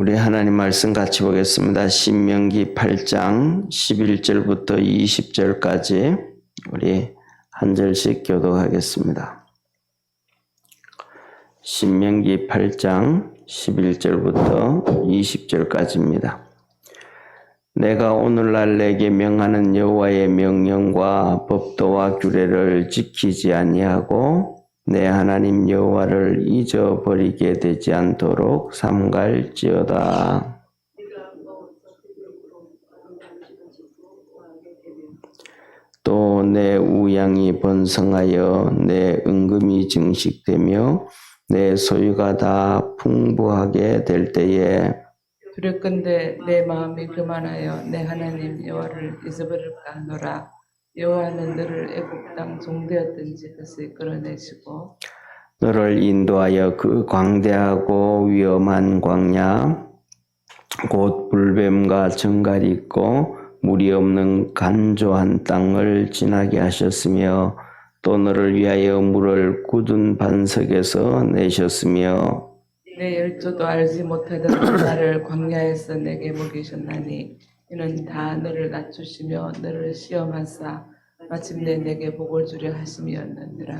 우리 하나님 말씀 같이 보겠습니다. 신명기 8장 11절부터 20절까지 우리 한 절씩 교독하겠습니다. 신명기 8장 11절부터 20절까지입니다. 내가 오늘날 내게 명하는 여호와의 명령과 법도와 규례를 지키지 아니하고 내 하나님 여호와를 잊어버리게 되지 않도록 삼갈지어다. 또 내 우양이 번성하여 내 은금이 증식되며 내 소유가 다 풍부하게 될 때에 두렵건대 내 마음이 교만하여 내 하나님 여호와를 잊어버릴까 하노라 여호와는 너를 애굽 땅 종되었든지 그것을 끌어내시고 너를 인도하여 그 광대하고 위험한 광야 곧 불뱀과 정갈이 있고 물이 없는 간조한 땅을 지나게 하셨으며 또 너를 위하여 물을 굳은 반석에서 내셨으며 내 열조도 알지 못하던 나를 광야에서 내게 먹이셨나니 이는 다 너를 낮추시며 너를 시험하사 마침내 내게 복을 주려 하심이었느니라.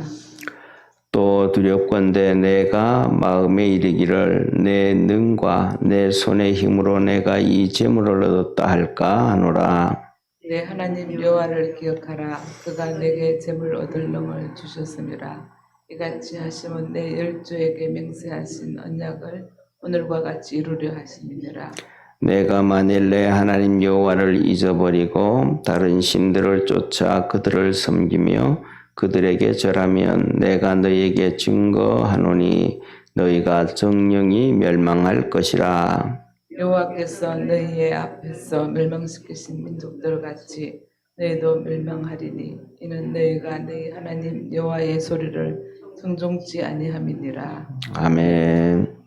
또 두렵건대 내가 마음에 이르기를 내 능과 내 손의 힘으로 내가 이 재물을 얻었다 할까 하노라. 내 하나님 여호와를 기억하라. 그가 내게 재물 얻을 능을 주셨음이라. 이같이 하심은 내 열조에게 맹세하신 언약을 오늘과 같이 이루려 하심이니라 내가 만일 내 하나님 여호와를 잊어버리고 다른 신들을 쫓아 그들을 섬기며 그들에게 절하면 내가 너에게 증거하노니 너희가 정령이 멸망할 것이라 여호와께서 너희의 앞에서 멸망시키신 민족들 같이 너희도 멸망하리니 이는 너희가 너희 하나님 여호와의 소리를 청종치 아니함이니라 아멘.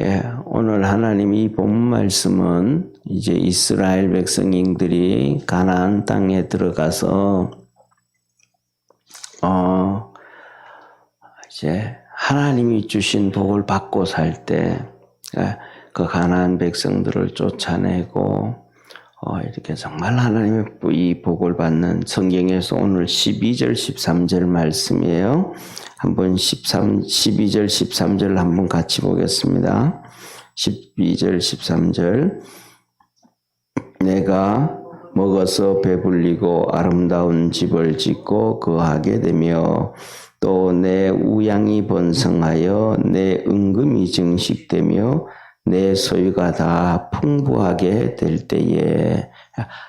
예, 오늘 하나님 이 본 말씀은 이제 이스라엘 백성인들이 가나안 땅에 들어가서 어 이제 하나님이 주신 복을 받고 살 때 그 가나안 백성들을 쫓아내고 어, 이렇게 정말 하나님의 이 복을 받는 성경에서 오늘 12절, 13절 말씀이에요. 한번 13, 12절, 13절 한번 같이 보겠습니다. 12절, 13절. 내가 먹어서 배불리고 아름다운 집을 짓고 거하게 되며 또 내 우양이 번성하여 내 은금이 증식되며 내 소유가 다 풍부하게 될 때에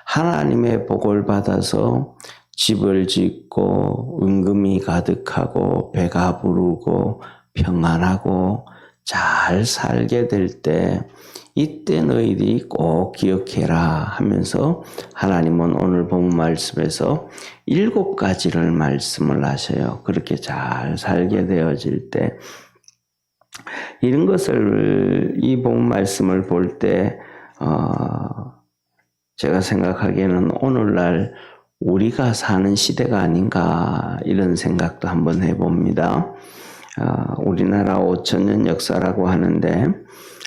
하나님의 복을 받아서 집을 짓고 은금이 가득하고 배가 부르고 평안하고 잘 살게 될 때 이때 너희들이 꼭 기억해라 하면서 하나님은 오늘 본 말씀에서 일곱 가지를 말씀을 하셔요. 그렇게 잘 살게 되어질 때 이런 것을 이 본 말씀을 볼때 어, 제가 생각하기에는 오늘날 우리가 사는 시대가 아닌가 이런 생각도 한번 해봅니다. 어, 우리나라 5천년 역사라고 하는데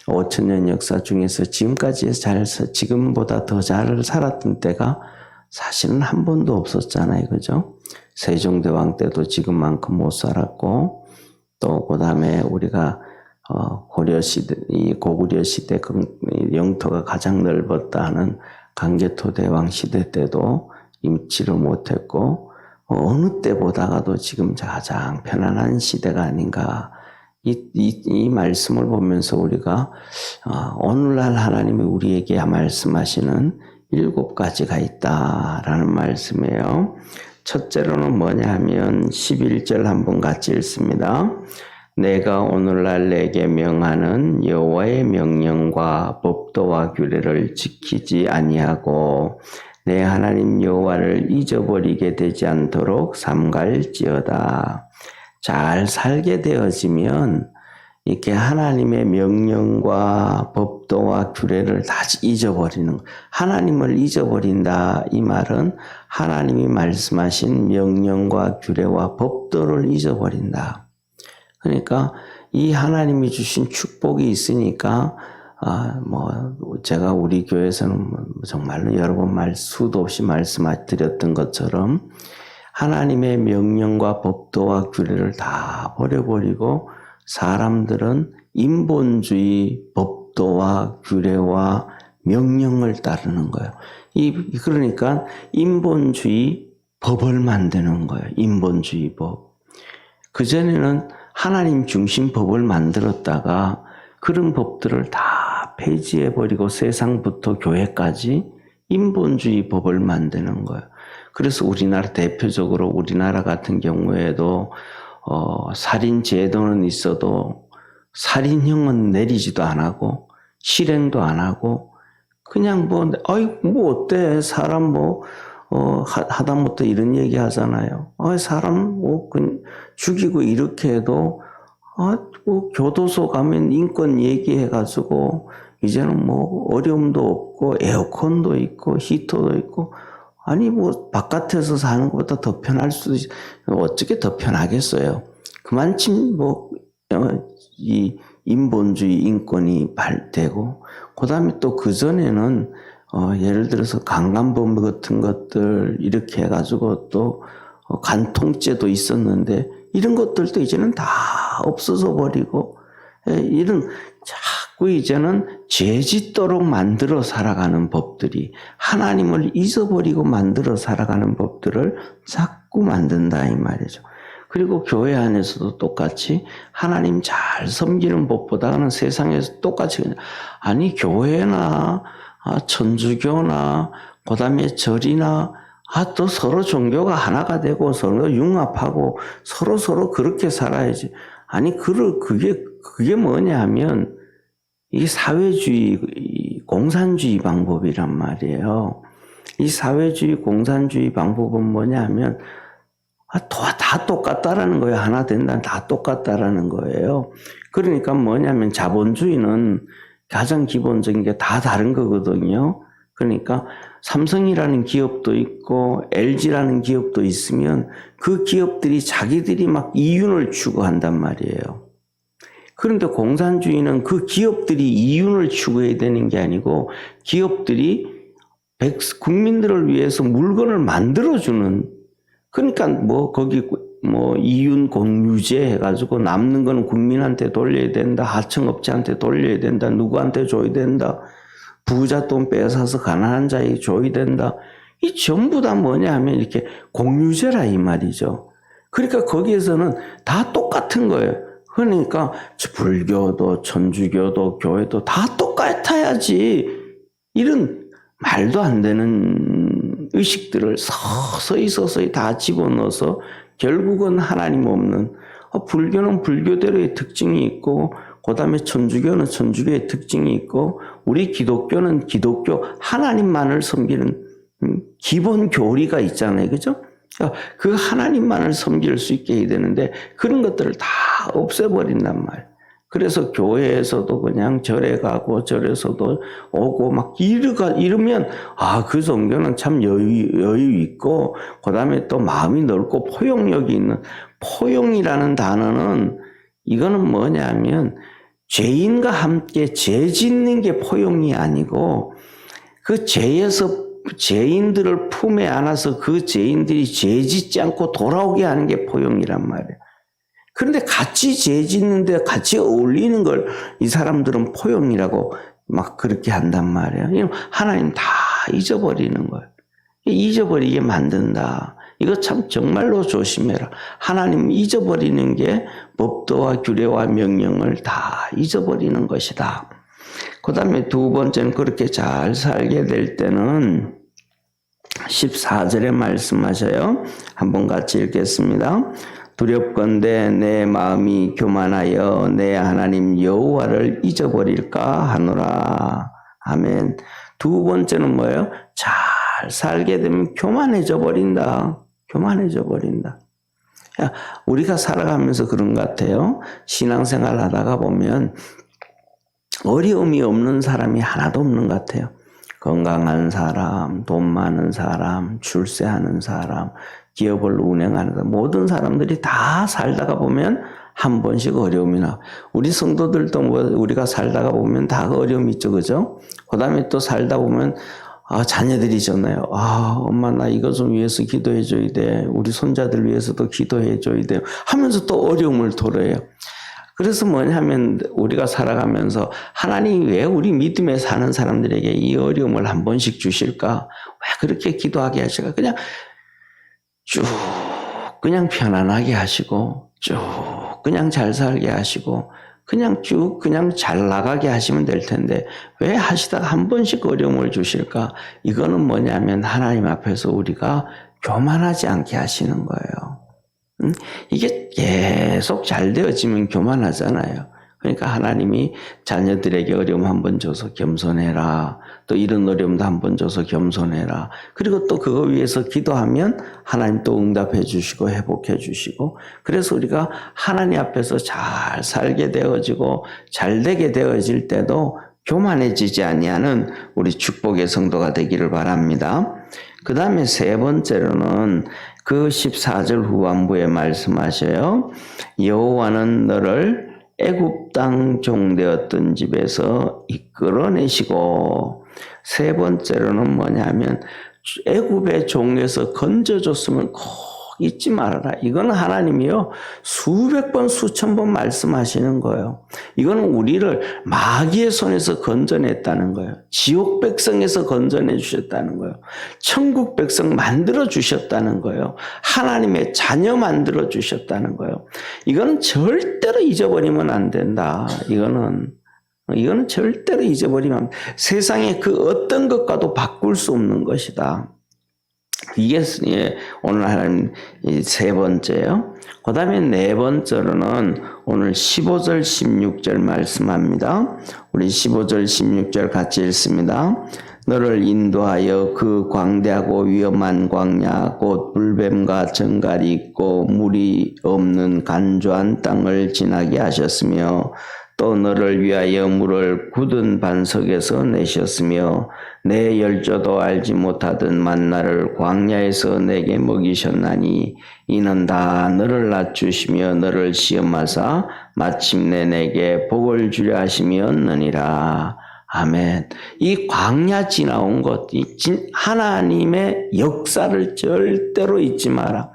5천년 역사 중에서 지금까지 잘 지금보다 더 잘 살았던 때가 사실은 한 번도 없었잖아요, 그죠? 세종대왕 때도 지금만큼 못 살았고 또 그다음에 우리가 어, 고려 시대, 이 고구려 시대 그 영토가 가장 넓었다 하는 강제토 대왕 시대 때도 임치를 못했고 어느 때보다가도 지금 가장 편안한 시대가 아닌가. 이, 이, 이 말씀을 보면서 우리가 어, 오늘날 하나님이 우리에게 말씀하시는 일곱 가지가 있다라는 말씀이에요. 첫째로는 뭐냐 하면 11절 한번 같이 읽습니다. 내가 오늘날 내게 명하는 여호와의 명령과 법도와 규례를 지키지 아니하고 내 하나님 여호와를 잊어버리게 되지 않도록 삼갈지어다. 잘 살게 되어지면 이렇게 하나님의 명령과 법 도와 규례를 다 잊어버리는 거. 하나님을 잊어버린다 이 말은 하나님이 말씀하신 명령과 규례와 법도를 잊어버린다. 그러니까 이 하나님이 주신 축복이 있으니까 아, 뭐, 제가 우리 교회에서는 뭐 정말로 여러 번 말, 수도 없이 말씀드렸던 것처럼 하나님의 명령과 법도와 규례를 다 버려버리고 사람들은 인본주의 법 도와 규례와 명령을 따르는 거예요. 이, 그러니까 인본주의 법을 만드는 거예요. 인본주의 법. 그 전에는 하나님 중심 법을 만들었다가 그런 법들을 다 폐지해 버리고 세상부터 교회까지 인본주의 법을 만드는 거예요. 그래서 우리나라 대표적으로 우리나라 같은 경우에도 어, 살인 제도는 있어도 살인형은 내리지도 안 하고 실행도 안 하고 그냥 뭐 아이 뭐 어때 사람 뭐 어, 하, 하다못해 이런 얘기 하잖아요. 아, 사람 뭐 그, 죽이고 이렇게 해도 아, 뭐 교도소 가면 인권 얘기해 가지고 이제는 뭐 어려움도 없고 에어컨도 있고 히터도 있고 아니 뭐 바깥에서 사는 것보다 더 편할 있, 어떻게 더 편하겠어요. 그만큼 뭐이 인본주의 인권이 발되고 그다음에 또 그 전에는 어, 예를 들어서 강간범 같은 것들 이렇게 해가지고 또 어, 간통죄도 있었는데 이런 것들도 이제는 다 없어져 버리고 예, 이런 자꾸 이제는 죄 짓도록 만들어 살아가는 법들이 하나님을 잊어버리고 만들어 살아가는 법들을 자꾸 만든다 이 말이죠. 그리고 교회 안에서도 똑같이 하나님 잘 섬기는 법보다는 세상에서 똑같이 그냥 아니 교회나 아, 천주교나 그다음에 절이나 아, 또 서로 종교가 하나가 되고 서로 융합하고 서로 서로 그렇게 살아야지. 아니, 그 그게, 그게 뭐냐 하면 이 사회주의, 이 공산주의 방법이란 말이에요. 이 사회주의, 공산주의 방법은 뭐냐 하면 아, 다, 다 똑같다라는 거예요. 하나 된다. 다 똑같다라는 거예요. 그러니까 뭐냐면 자본주의는 가장 기본적인 게 다 다른 거거든요. 그러니까 삼성이라는 기업도 있고 LG라는 기업도 있으면 그 기업들이 자기들이 막 이윤을 추구한단 말이에요. 그런데 공산주의는 그 기업들이 이윤을 추구해야 되는 게 아니고 기업들이 백, 국민들을 위해서 물건을 만들어주는 그러니까 뭐 거기 뭐 이윤 공유제 해가지고 남는 거는 국민한테 돌려야 된다 하청업체한테 돌려야 된다 누구한테 줘야 된다 부자 돈 뺏어서 가난한 자에게 줘야 된다. 이 전부 다 뭐냐 하면 이렇게 공유제라 이 말이죠. 그러니까 거기에서는 다 똑같은 거예요. 그러니까 불교도 천주교도 교회도 다 똑같아야지. 이런 말도 안 되는 의식들을 서서히 서서히 다 집어넣어서 결국은 하나님 없는 어, 불교는 불교대로의 특징이 있고 그 다음에 천주교는 천주교의 특징이 있고 우리 기독교는 기독교 하나님만을 섬기는 음, 기본 교리가 있잖아요. 그죠? 그 하나님만을 섬길 수 있게 되는데 그런 것들을 다 없애버린단 말. 그래서 교회에서도 그냥 절에 가고 절에서도 오고 막 이르가 이러면 아 그 종교는 참 여유 여유 있고 그다음에 또 마음이 넓고 포용력이 있는 포용이라는 단어는 이거는 뭐냐면 죄인과 함께 죄 짓는 게 포용이 아니고 그 죄에서 죄인들을 품에 안아서 그 죄인들이 죄 짓지 않고 돌아오게 하는 게 포용이란 말이에요. 그런데 같이 죄 짓는데 같이 어울리는 걸 이 사람들은 포용이라고 막 그렇게 한단 말이에요. 하나님 다 잊어버리는 거예요. 잊어버리게 만든다. 이거 참 정말로 조심해라. 하나님 잊어버리는 게 법도와 규례와 명령을 다 잊어버리는 것이다. 그 다음에 두 번째는 그렇게 잘 살게 될 때는 14절에 말씀하셔요. 한번 같이 읽겠습니다. 두렵건대 내 마음이 교만하여 내 하나님 여호와를 잊어버릴까 하노라. 아멘. 두 번째는 뭐예요? 잘 살게 되면 교만해져 버린다. 교만해져 버린다. 야, 우리가 살아가면서 그런 것 같아요. 신앙생활 하다가 보면 어려움이 없는 사람이 하나도 없는 것 같아요. 건강한 사람, 돈 많은 사람, 출세하는 사람, 기업을 운영하는 모든 사람들이 다 살다가 보면 한 번씩 어려움이 나. 우리 성도들도 뭐 우리가 살다가 보면 다 어려움이 있죠, 그죠? 그 다음에 또 살다 보면 아, 자녀들이잖아요. 아, 엄마, 나 이거 좀 위해서 기도해 줘야 돼. 우리 손자들 위해서도 기도해 줘야 돼. 하면서 또 어려움을 토로해요. 그래서 뭐냐면 우리가 살아가면서 하나님이 왜 우리 믿음에 사는 사람들에게 이 어려움을 한 번씩 주실까? 왜 그렇게 기도하게 하실까? 그냥 쭉 그냥 편안하게 하시고 쭉 그냥 잘 살게 하시고 그냥 쭉 그냥 잘 나가게 하시면 될 텐데 왜 하시다가 한 번씩 어려움을 주실까? 이거는 뭐냐면 하나님 앞에서 우리가 교만하지 않게 하시는 거예요. 음? 이게 계속 잘 되어지면 교만하잖아요. 그러니까 하나님이 자녀들에게 어려움 한 번 줘서 겸손해라. 또 이런 어려움도 한 번 줘서 겸손해라. 그리고 또 그거 위해서 기도하면 하나님 또 응답해 주시고 회복해 주시고 그래서 우리가 하나님 앞에서 잘 살게 되어지고 잘 되게 되어질 때도 교만해지지 아니하는 우리 축복의 성도가 되기를 바랍니다. 그 다음에 세 번째로는 그 14절 후반부에 말씀하셔요. 여호와는 너를 애굽 땅 종되었던 집에서 이끌어내시고 세 번째로는 뭐냐면 애굽의 종에서 건져줬으면 꼭 잊지 말아라. 이거는 하나님이요 수백 번 수천 번 말씀하시는 거예요. 이거는 우리를 마귀의 손에서 건져냈다는 거예요. 지옥 백성에서 건져내 주셨다는 거예요. 천국 백성 만들어 주셨다는 거예요. 하나님의 자녀 만들어 주셨다는 거예요. 이거는 절대로 잊어버리면 안 된다. 이거는 이거는 절대로 잊어버리면. 세상에 그 어떤 것과도 바꿀 수 없는 것이다. 이게 예, 오늘 하나님 이세 번째요. 그 다음에 네 번째로는 오늘 15절, 16절 말씀합니다. 우리 15절, 16절 같이 읽습니다. 너를 인도하여 그 광대하고 위험한 광야 곧 불뱀과 정갈이 있고 물이 없는 간조한 땅을 지나게 하셨으며 또 너를 위하여 물을 굳은 반석에서 내셨으며 내 열조도 알지 못하던 만나를 광야에서 내게 먹이셨나니 이는 다 너를 낮추시며 너를 시험하사 마침내 내게 복을 주려 하심이었느니라. 아멘. 이 광야 지나온 것, 하나님의 역사를 절대로 잊지 마라.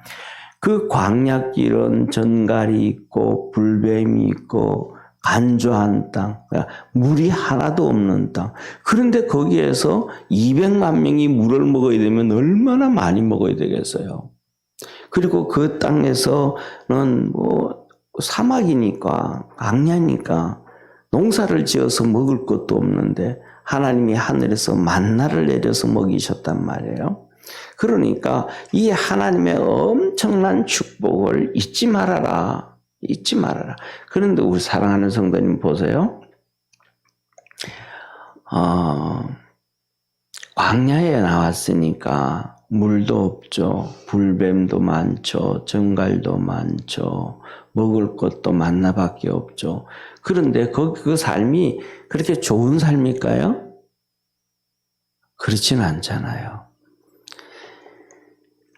그 광야길은 전갈이 있고 불뱀이 있고 간조한 땅, 그러니까 물이 하나도 없는 땅. 그런데 거기에서 200만 명이 물을 먹어야 되면 얼마나 많이 먹어야 되겠어요. 그리고 그 땅에서는 뭐 사막이니까 광야니까 농사를 지어서 먹을 것도 없는데 하나님이 하늘에서 만나를 내려서 먹이셨단 말이에요. 그러니까 이 하나님의 엄청난 축복을 잊지 말아라. 잊지 말아라. 그런데 우리 사랑하는 성도님 보세요. 어, 광야에 나왔으니까 물도 없죠. 불뱀도 많죠. 정갈도 많죠. 먹을 것도 만나밖에 없죠. 그런데 그, 그 삶이 그렇게 좋은 삶일까요? 그렇진 않잖아요.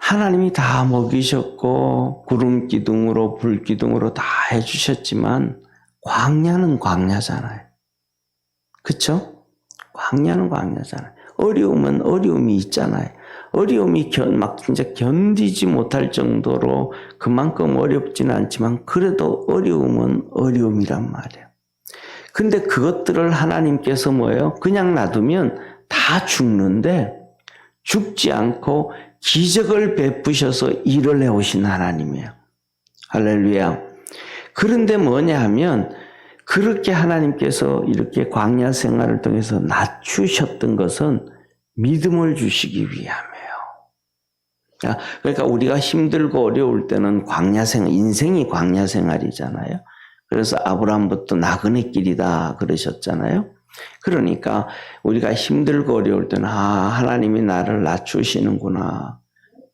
하나님이 다 먹이셨고 구름 기둥으로 불 기둥으로 다 해주셨지만 광야는 광야잖아요. 그쵸? 광야는 광야잖아요. 어려움은 어려움이 있잖아요. 어려움이 견, 막 진짜 견디지 못할 정도로 그만큼 어렵지는 않지만 그래도 어려움은 어려움이란 말이에요. 근데 그것들을 하나님께서 뭐예요? 그냥 놔두면 다 죽는데 죽지 않고 기적을 베푸셔서 일을 해오신 하나님이에요. 할렐루야. 그런데 뭐냐 하면 그렇게 하나님께서 이렇게 광야 생활을 통해서 낮추셨던 것은 믿음을 주시기 위함이에요. 야, 그러니까 우리가 힘들고 어려울 때는 광야 생활, 인생이 광야 생활이잖아요. 그래서 아브라함부터 나그네 길이다 그러셨잖아요. 그러니까 우리가 힘들고 어려울 때는 아 하나님이 나를 낮추시는구나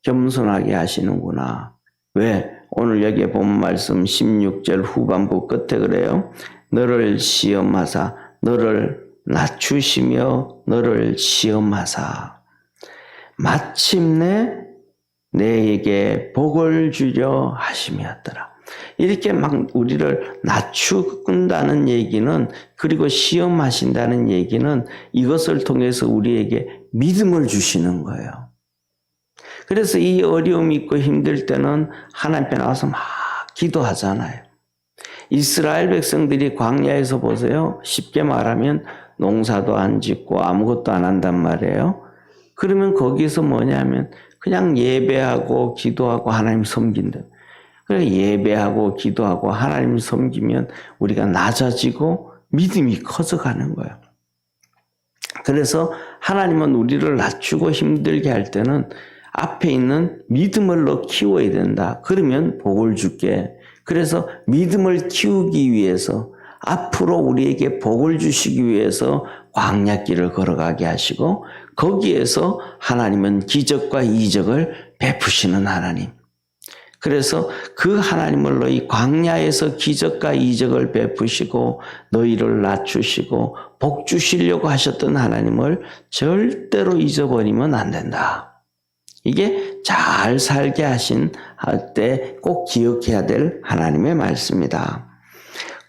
겸손하게 하시는구나. 왜? 오늘 여기에 본 말씀 16절 후반부 끝에 그래요? 너를 시험하사 너를 낮추시며 너를 시험하사. 마침내 내게 복을 주려 하심이었더라 이렇게 막 우리를 낮추는다는 얘기는 그리고 시험하신다는 얘기는 이것을 통해서 우리에게 믿음을 주시는 거예요. 그래서 이 어려움이 있고 힘들 때는 하나님 앞에 나와서 막 기도하잖아요. 이스라엘 백성들이 광야에서 보세요. 쉽게 말하면 농사도 안 짓고 아무것도 안 한단 말이에요. 그러면 거기서 뭐냐면 그냥 예배하고 기도하고 하나님 섬긴다. 그래 예배하고 기도하고 하나님 섬기면 우리가 낮아지고 믿음이 커져가는 거예요. 그래서 하나님은 우리를 낮추고 힘들게 할 때는 앞에 있는 믿음을 너 키워야 된다. 그러면 복을 줄게. 그래서 믿음을 키우기 위해서 앞으로 우리에게 복을 주시기 위해서 광야길을 걸어가게 하시고 거기에서 하나님은 기적과 이적을 베푸시는 하나님. 그래서 그 하나님을 너희 광야에서 기적과 이적을 베푸시고 너희를 낮추시고 복 주시려고 하셨던 하나님을 절대로 잊어버리면 안 된다. 이게 잘 살게 하신 할때꼭 기억해야 될 하나님의 말씀이다.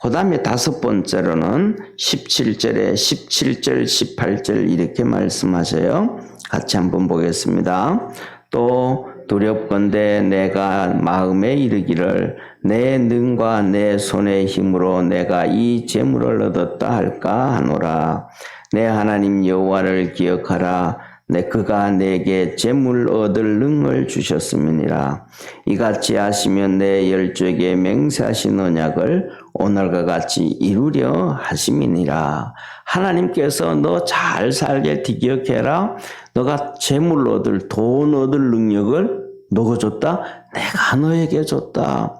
그 다음에 다섯 번째로는 17절에 17절, 18절 이렇게 말씀하세요. 같이 한번 보겠습니다. 또 두렵건대 내가 마음에 이르기를 내 능과 내 손의 힘으로 내가 이 재물을 얻었다 할까 하노라. 내 하나님 여호와를 기억하라. 내 그가 내게 재물 얻을 능을 주셨음이니라. 이같이 하시면 내 열조에게 맹세하신 언약을 오늘과 같이 이루려 하심이니라. 하나님께서 너 잘 살게 기억해라. 너가 재물 얻을 돈 얻을 능력을 너가 줬다. 내가 너에게 줬다.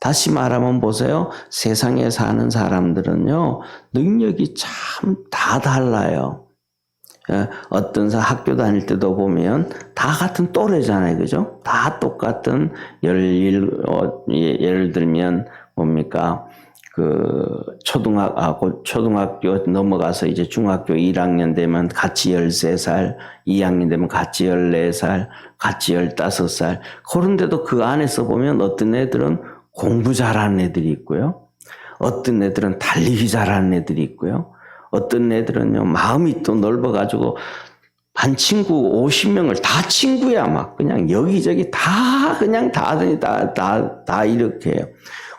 다시 말하면 보세요. 세상에 사는 사람들은요, 능력이 참 다 달라요. 예, 어떤 사 학교 다닐 때도 보면 다 같은 또래잖아요. 그죠? 다 똑같은 예를, 어, 예, 예를 들면 뭡니까? 그 초등학 아, 고- 초등학교 넘어가서 이제 중학교 1학년 되면 같이 13살, 2학년 되면 같이 14살, 같이 15살. 그런데도 그 안에서 보면 어떤 애들은 공부 잘하는 애들이 있고요. 어떤 애들은 달리기 잘하는 애들이 있고요. 어떤 애들은요, 마음이 또 넓어가지고, 반 친구 50명을 다 친구야, 막. 그냥 여기저기 다, 그냥 다, 다, 다, 다 이렇게 해요.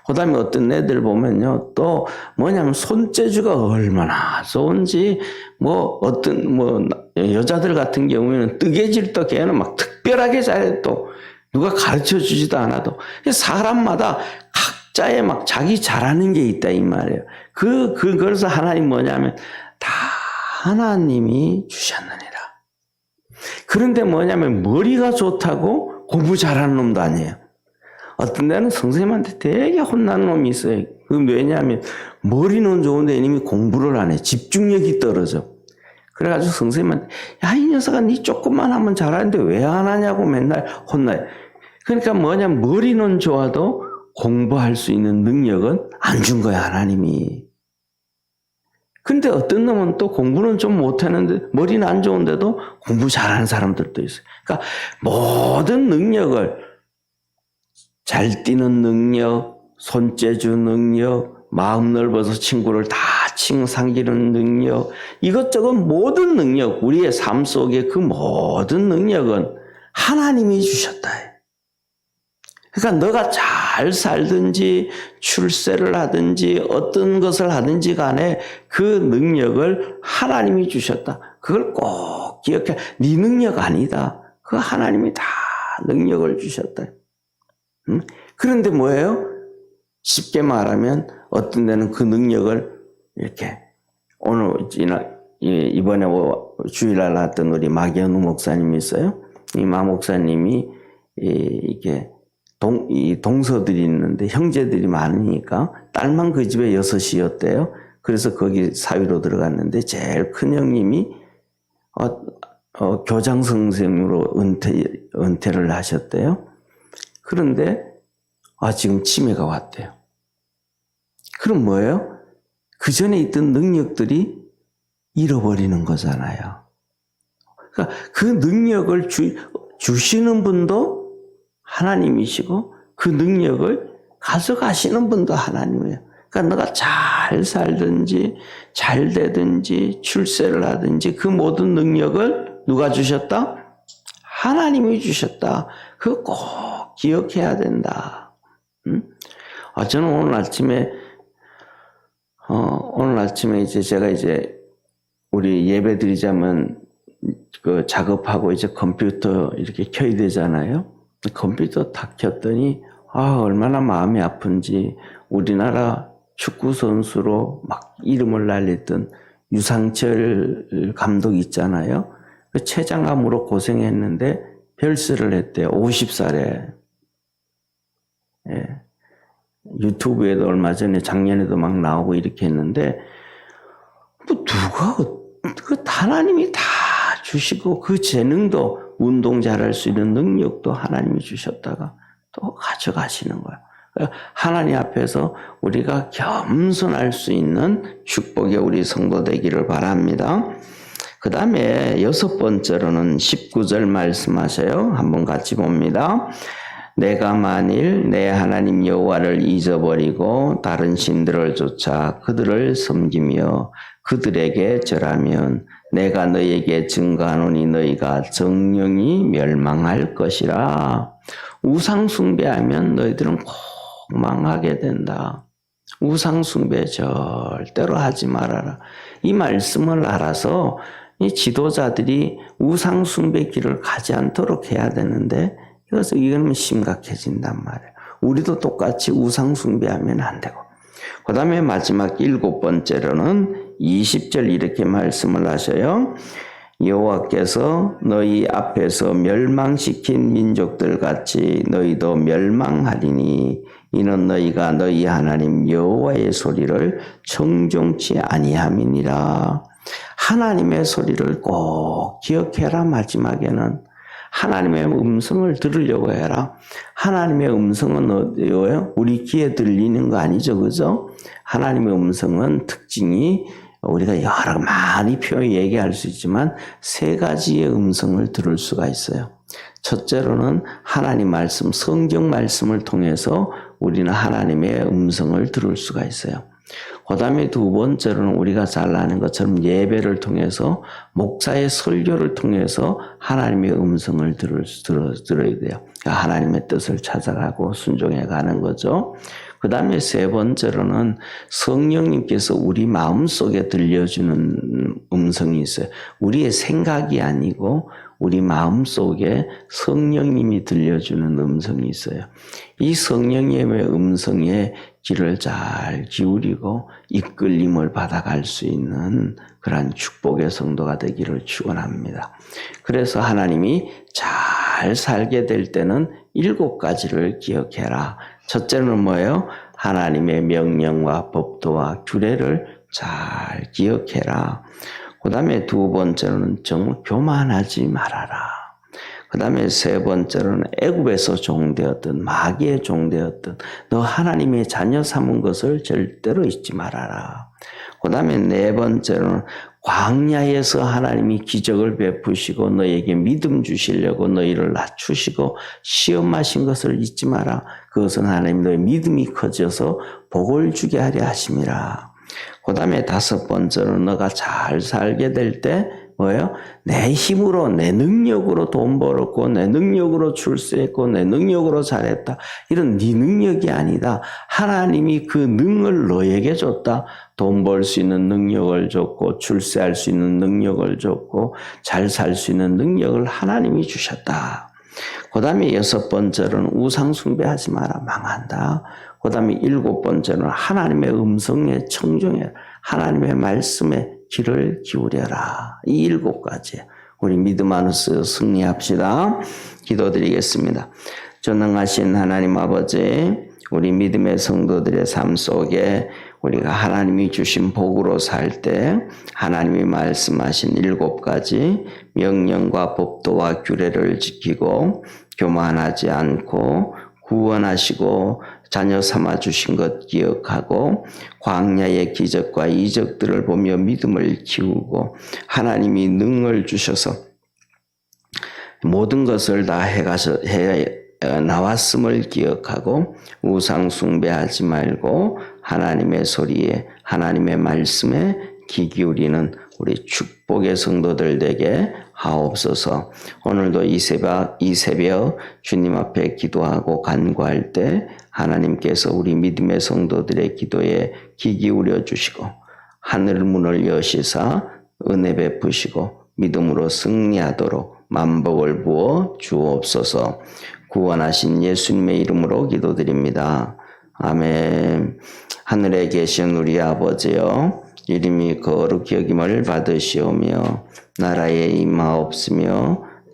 그 다음에 어떤 애들 보면요, 또 뭐냐면 손재주가 얼마나 좋은지, 뭐 어떤, 뭐, 여자들 같은 경우에는 뜨개질도 걔는 막 특별하게 잘해 또. 누가 가르쳐 주지도 않아도. 사람마다 각자의 막 자기 잘하는 게 있다, 이 말이에요. 그, 그, 그래서 하나님 뭐냐면 다 하나님이 주셨느니라. 그런데 뭐냐면 머리가 좋다고 공부 잘하는 놈도 아니에요. 어떤 데는 선생님한테 되게 혼나는 놈이 있어요. 그 왜냐하면 머리는 좋은데 이놈이 공부를 안 해. 집중력이 떨어져. 그래가지고 선생님한테 야 이 녀석아 니 조금만 하면 잘하는데 왜 안 하냐고 맨날 혼나요. 그러니까 뭐냐 머리는 좋아도 공부할 수 있는 능력은 안 준 거야 하나님이. 근데 어떤 놈은 또 공부는 좀 못하는데 머리는 안 좋은데도 공부 잘하는 사람들도 있어요. 그러니까 모든 능력을 잘 뛰는 능력, 손재주 능력, 마음 넓어서 친구를 다 칭 상기는 능력, 이것저것 모든 능력, 우리의 삶 속에 그 모든 능력은 하나님이 주셨다. 그러니까 너가 잘 살든지 출세를 하든지 어떤 것을 하든지 간에 그 능력을 하나님이 주셨다. 그걸 꼭 기억해. 네 능력 아니다. 그 하나님이 다 능력을 주셨다. 음? 그런데 뭐예요? 쉽게 말하면 어떤 데는 그 능력을 이렇게 오늘 지나 이- 이번에 뭐 주일날 나왔던 우리 마기현우 목사님이 있어요. 이 마 목사님이 이- 이게 동, 이 동서들이 있는데 형제들이 많으니까 딸만 그 집에 여섯이었대요. 그래서 거기 사위로 들어갔는데 제일 큰 형님이 어, 어, 교장 선생으로 은퇴, 은퇴를 하셨대요. 그런데 아, 지금 치매가 왔대요. 그럼 뭐예요? 그 전에 있던 능력들이 잃어버리는 거잖아요. 그러니까 그 능력을 주, 주시는 분도 하나님이시고 그 능력을 가져가시는 분도 하나님이에요. 그러니까 너가 잘 살든지 잘 되든지 출세를 하든지 그 모든 능력을 누가 주셨다? 하나님이 주셨다. 그거 꼭 기억해야 된다. 음? 아, 저는 오늘 아침에 어, 오늘 아침에 이제 제가 이제 우리 예배 드리자면 그 작업하고 이제 컴퓨터 이렇게 켜야 되잖아요. 컴퓨터 탁 켰더니 아, 얼마나 마음이 아픈지 우리나라 축구 선수로 막 이름을 날렸던 유상철 감독 있잖아요. 그 췌장암으로 고생했는데 별세를 했대요. 50살에. 예. 유튜브에도 얼마 전에 작년에도 막 나오고 이렇게 했는데 뭐 누가 그 하나님이 다 주시고 그 재능도 운동 잘할 수 있는 능력도 하나님이 주셨다가 또 가져가시는 거예요. 하나님 앞에서 우리가 겸손할 수 있는 축복의 우리 성도 되기를 바랍니다. 그 다음에 여섯 번째로는 19절 말씀하셔요. 한번 같이 봅니다. 내가 만일 내 하나님 여호와를 잊어버리고 다른 신들을 쫓아 그들을 섬기며 그들에게 절하면 내가 너에게 증거하노니 너희가 정령이 멸망할 것이라. 우상 숭배하면 너희들은 꼭 망하게 된다. 우상 숭배 절대로 하지 말아라. 이 말씀을 알아서 이 지도자들이 우상 숭배 길을 가지 않도록 해야 되는데 그래서 이거는 심각해진단 말이에요. 우리도 똑같이 우상 숭배하면 안 되고. 그 다음에 마지막 일곱 번째로는 20절 이렇게 말씀을 하셔요. 여호와께서 너희 앞에서 멸망시킨 민족들 같이 너희도 멸망하리니 이는 너희가 너희 하나님 여호와의 소리를 청종치 아니함이니라. 하나님의 소리를 꼭 기억해라 마지막에는 하나님의 음성을 들으려고 해라. 하나님의 음성은 어디요? 우리 귀에 들리는 거 아니죠, 그죠? 하나님의 음성은 특징이 우리가 여러 많이 표현 얘기할 수 있지만 세 가지의 음성을 들을 수가 있어요. 첫째로는 하나님 말씀, 성경 말씀을 통해서 우리는 하나님의 음성을 들을 수가 있어요. 그 다음에 두 번째로는 우리가 잘 아는 것처럼 예배를 통해서 목사의 설교를 통해서 하나님의 음성을 들을, 들어, 들어야 돼요. 그러니까 하나님의 뜻을 찾아가고 순종해 가는 거죠. 그 다음에 세 번째로는 성령님께서 우리 마음 속에 들려주는 음성이 있어요. 우리의 생각이 아니고 우리 마음 속에 성령님이 들려주는 음성이 있어요. 이 성령님의 음성에 귀를 잘 기울이고 이끌림을 받아갈 수 있는 그러한 축복의 성도가 되기를 축원합니다. 그래서 하나님이 잘 살게 될 때는 일곱 가지를 기억해라. 첫째는 뭐예요? 하나님의 명령과 법도와 규례를 잘 기억해라. 그 다음에 두 번째로는 정말 교만하지 말아라. 그 다음에 세 번째로는 애굽에서 종되었던 마귀의 종되었던 너 하나님의 자녀 삼은 것을 절대로 잊지 말아라. 그 다음에 네 번째로는 광야에서 하나님이 기적을 베푸시고 너에게 믿음 주시려고 너희를 낮추시고 시험하신 것을 잊지 마라. 그것은 하나님 너의 믿음이 커져서 복을 주게 하려 하심이라. 그 다음에 다섯 번째로 너가 잘 살게 될 때 뭐예요? 내 힘으로 내 능력으로 돈 벌었고 내 능력으로 출세했고 내 능력으로 잘했다. 이런 네 능력이 아니다. 하나님이 그 능을 너에게 줬다. 돈 벌 수 있는 능력을 줬고 출세할 수 있는 능력을 줬고 잘 살 수 있는 능력을 하나님이 주셨다. 그 다음에 여섯 번째로는 우상 숭배하지 마라. 망한다. 그 다음에 일곱 번째는 하나님의 음성에 청종해 하나님의 말씀에 귀를 기울여라. 이 일곱 가지. 우리 믿음 안에서 승리합시다. 기도드리겠습니다. 전능하신 하나님 아버지, 우리 믿음의 성도들의 삶 속에 우리가 하나님이 주신 복으로 살 때 하나님이 말씀하신 일곱 가지 명령과 법도와 규례를 지키고 교만하지 않고 구원하시고 자녀 삼아 주신 것 기억하고 광야의 기적과 이적들을 보며 믿음을 키우고 하나님이 능을 주셔서 모든 것을 다 해가서 해 어, 나왔음을 기억하고 우상 숭배하지 말고 하나님의 소리에 하나님의 말씀에 귀 기울이는 우리 축복의 성도들 되게 하옵소서. 오늘도 이 새벽, 이 새벽 주님 앞에 기도하고 간구할 때 하나님께서 우리 믿음의 성도들의 기도에 귀 기울여 주시고 하늘 문을 여시사 은혜 베푸시고 믿음으로 승리하도록 만복을 부어 주옵소서. 구원하신 예수님의 이름으로 기도드립니다. 아멘. 하늘에 계신 우리 아버지여, 이름이 거룩히 여김을 받으시오며, 나라에 임하옵으며,